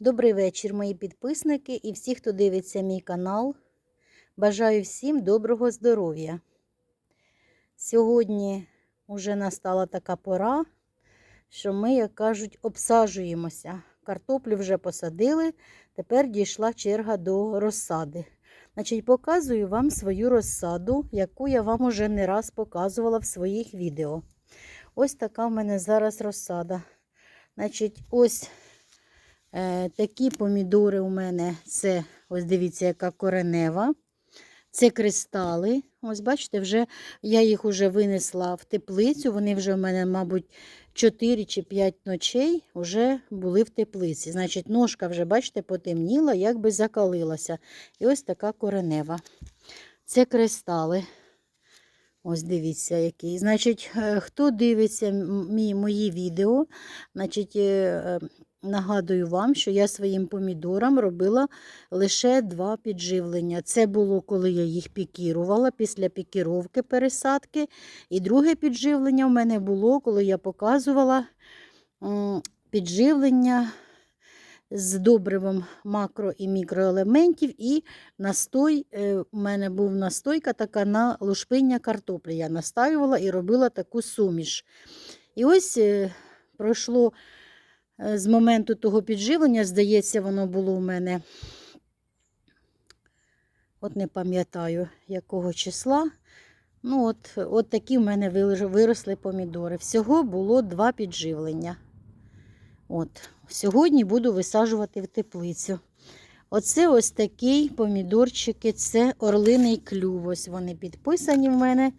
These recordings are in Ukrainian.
Добрий вечір, мої підписники і всі, хто дивиться мій канал. Бажаю всім доброго здоров'я. Сьогодні вже настала така пора, що ми, як кажуть, обсаджуємося. Картоплю вже посадили, тепер дійшла черга до розсади. Значить, показую вам свою розсаду, яку я вам уже не раз показувала в своїх відео. Ось така в мене зараз розсада. Значить, ось такі помідори у мене це, ось дивіться, яка коренева. Це кристали. Ось, бачите, вже я їх вже винесла в теплицю. Вони вже в мене, мабуть, 4 чи 5 ночей вже були в теплиці. Значить, ножка вже, бачите, потемніла, якби закалилася. І ось така коренева. Це кристали. Ось дивіться, який. Значить, е, хто дивиться мої відео, значить, е, е, Нагадую вам, що я своїм помідорам робила лише два підживлення. Це було, коли я їх пікірувала після пікіровки пересадки. І друге підживлення в мене було, коли я показувала підживлення з добривом макро і мікроелементів. І настой, у е, мене був настойка така на лушпиння картоплі. Я настаювала і робила таку суміш. І ось е, пройшло. Е, з моменту того підживлення, здається, воно було у мене, от не пам'ятаю, якого числа. Ну, от, от такі в мене виросли помідори. Всього було два підживлення. От, Сьогодні буду висаджувати в теплицю. Оце ось такі помідорчики, це орлиний клюв. Ось вони підписані в мене.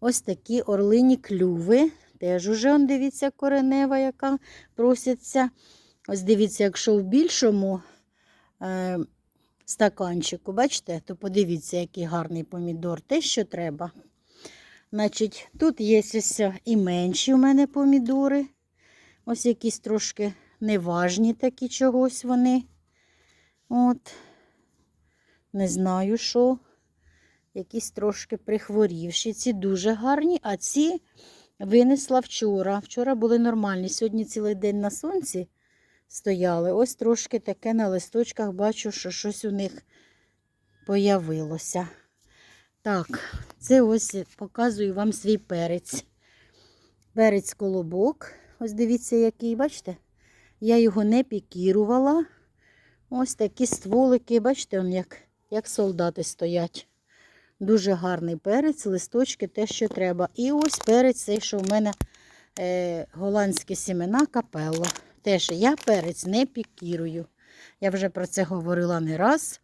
Ось такі орлині клюви. Теж уже, он, дивіться, коренева, яка проситься. Ось дивіться, якщо в більшому е, стаканчику, бачите, то подивіться, який гарний помідор, те, що треба. Значить, Тут є ось і менші у мене помідори. Ось якісь трошки неважні такі чогось вони. От, не знаю, що. Якісь трошки прихворівші. Ці дуже гарні, а ці Винесла вчора. Вчора були нормальні. Сьогодні цілий день на сонці стояли. Ось трошки таке на листочках бачу, що щось у них появилося. Так, це ось показую вам свій перець. Перець колобок. Ось дивіться, який, бачите? Я його не пікірувала. Ось такі стволики, бачите, як, як солдати стоять. Дуже гарний перець, листочки, те, що треба. І ось перець цей, що в мене е, голландські сімена капелло. Теж я перець не пікірую. Я вже про це говорила не раз.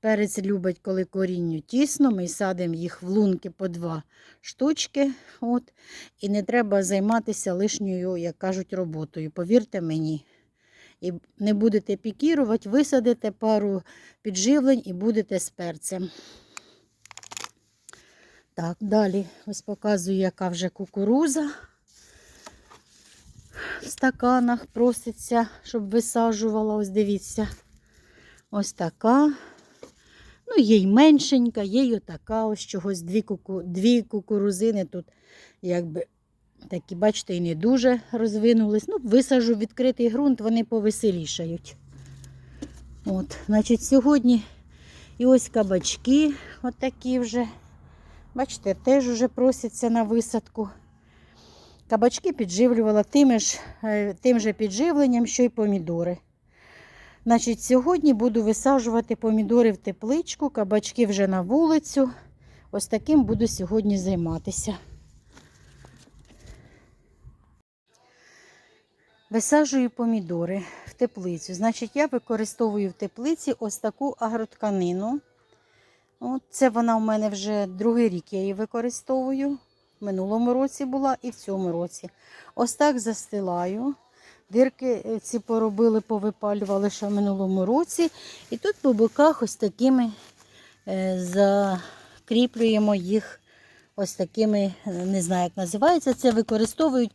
Перець любить, коли корінню тісно, ми садимо їх в лунки по два штучки. От. І не треба займатися лишньою, як кажуть, роботою. Повірте мені. І не будете пікірувати, висадите пару підживлень і будете з перцем. Так, далі ось показую, яка вже кукуруза в стаканах проситься, щоб висаджувала. Ось дивіться. Ось така. Ну, є й меншенька, є й отака, ось чогось дві куку... дві кукурузини тут, якби такі, бачите, і не дуже розвинулись. Ну, висажу відкритий ґрунт, вони повеселішають. От, значить, сьогодні і ось кабачки, отакі вже. Бачите, теж вже просяться на висадку. Кабачки підживлювала тим ж, е, тим же підживленням, що й помідори. Значить, Сьогодні буду висаджувати помідори в тепличку, кабачки вже на вулицю. Ось таким буду сьогодні займатися. Висаджую помідори в теплицю. Значить, я використовую в теплиці ось таку агротканину. От Це вона у мене вже другий рік я її використовую. В минулому році була і в цьому році. Ось так застилаю. Дирки е, ці поробили, повипалювали ще в минулому році. І тут по боках ось такими е, закріплюємо їх ось такими, е, не знаю, як називається, це використовують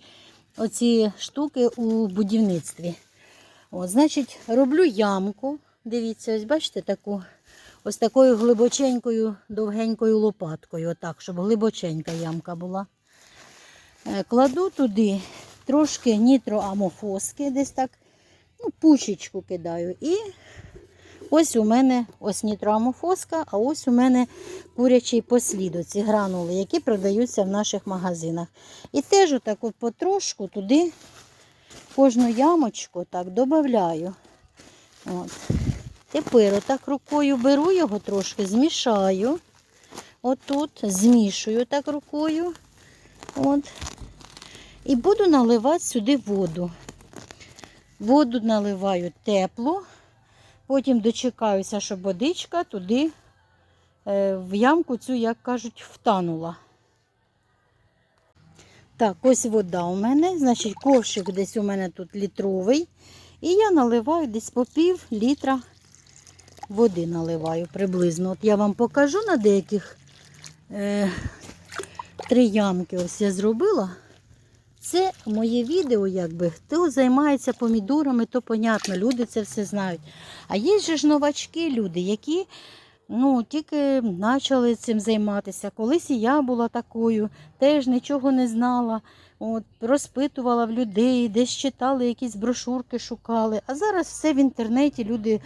оці штуки у будівництві. От, Значить, роблю ямку. Дивіться, ось бачите таку ось такою глибоченькою, довгенькою лопаткою, отак, щоб глибоченька ямка була. Е, кладу туди трошки нітроамофоски, десь так, ну, пучечку кидаю. І ось у мене ось нітроамофоска, а ось у мене курячий послід, оці гранули, які продаються в наших магазинах. І теж отак от потрошку туди кожну ямочку так додаю. От. Тепер отак рукою беру його трошки, змішаю. Отут, змішую так рукою. От. І буду наливати сюди воду. Воду наливаю теплу, потім дочекаюся, щоб водичка туди е, в ямку цю, як кажуть, втанула. Так, ось вода у мене, значить, ковшик десь у мене тут літровий. І я наливаю десь по пів літра води наливаю приблизно. От я вам покажу на деяких е, три ямки ось я зробила. Це моє відео, якби. Хто займається помідорами, то понятно, люди це все знають. А є ж новачки, люди, які ну, тільки почали цим займатися. Колись і я була такою, теж нічого не знала. От, розпитувала в людей, десь читали, якісь брошурки шукали. А зараз все в інтернеті, люди,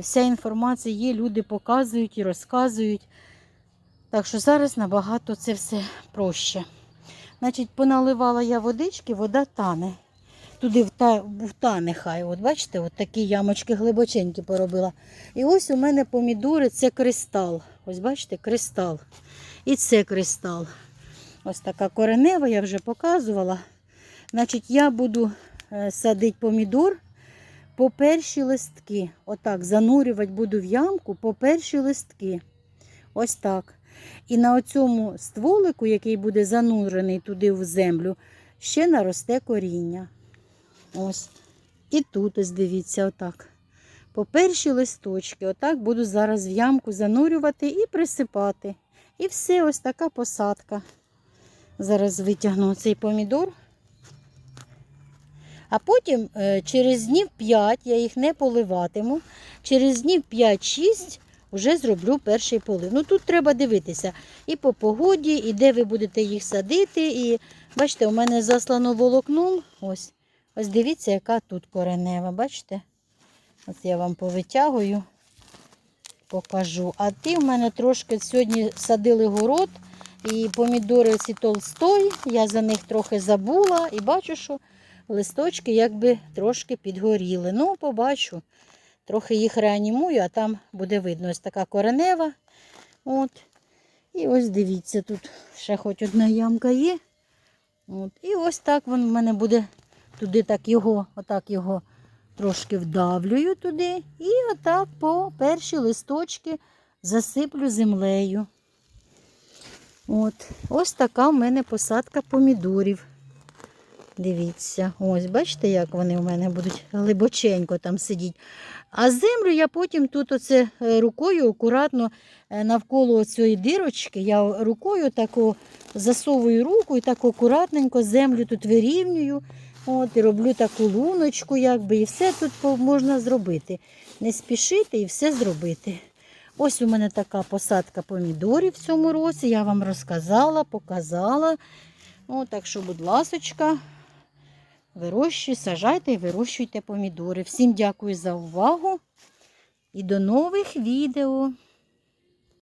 вся інформація є, люди показують і розказують. Так що зараз набагато це все проще. Значить, поналивала я водички, вода тане. Туди вта, втане хай. От бачите, от такі ямочки глибоченькі поробила. І ось у мене помідори це кристал. Ось бачите, кристал. І це кристал. Ось така коренева, я вже показувала. Значить, я буду е, садити помідор по перші листки. Отак, занурювати буду в ямку по перші листки. Ось так. І на оцьому стволику, який буде занурений туди в землю, ще наросте коріння. Ось. І тут, ось дивіться, отак. По перші листочки, отак буду зараз в ямку занурювати і присипати. І все, ось така посадка. Зараз витягну цей помідор. А потім е, через днів 5 я їх не поливатиму. Через днів 5-6 вже зроблю перший полив. Ну тут треба дивитися і по погоді, і де ви будете їх садити. І бачите, у мене заслано волокном. Ось. Ось дивіться, яка тут коренева. Бачите? Ось я вам повитягую, покажу. А ті в мене трошки сьогодні садили город. І помідори ці толстой, я за них трохи забула і бачу, що листочки якби трошки підгоріли. Ну, побачу. Трохи їх реанімую, а там буде видно ось така коренева. От. І ось дивіться, тут ще хоч одна ямка є. От. І ось так він в мене буде туди так його, отак його трошки вдавлюю туди. І отак по перші листочки засиплю землею. От. Ось така в мене посадка помідорів. Дивіться, ось, бачите, як вони у мене будуть глибоченько там сидіти. А землю я потім тут оце е, рукою акуратно е, навколо цієї дирочки, я рукою тако засовую руку і так акуратненько землю тут вирівнюю. От, і роблю таку луночку, якби, і все тут можна зробити. Не спішити і все зробити. Ось у мене така посадка помідорів в цьому році. Я вам розказала, показала. Ну, так що, будь ласочка, вирощуйте, сажайте і вирощуйте помідори. Всім дякую за увагу і до нових відео.